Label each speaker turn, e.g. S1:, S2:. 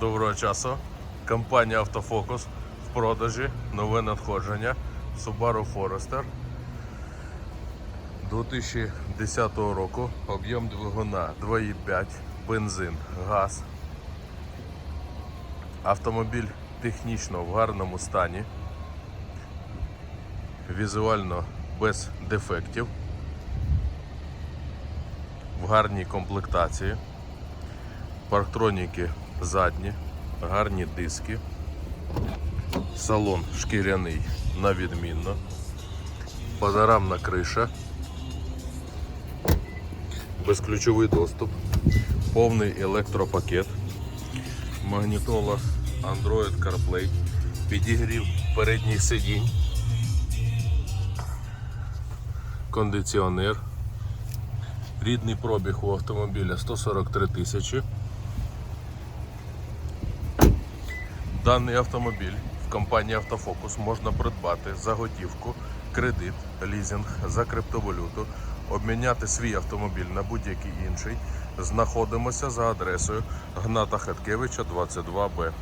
S1: Доброго часу. Компанія Автофокус в продажі. Нове надходження. Subaru Forester 2010 року. Об'єм двигуна 2,5, бензин, газ. Автомобіль технічно в гарному стані. Візуально без дефектів. В гарній комплектації. Парктроніки задні, гарні диски. Салон шкіряний на відмінно. Панорамна криша. Безключовий доступ. Повний електропакет. Магнітола Android CarPlay. Підігрів передніх сидінь. Кондиціонер. Рідний пробіг у автомобіля 143 тисячі. Даний автомобіль в компанії Автофокус можна придбати за готівку, кредит, лізинг за криптовалюту, обміняти свій автомобіль на будь-який інший. Знаходимося за адресою Гната Хаткевича 22Б.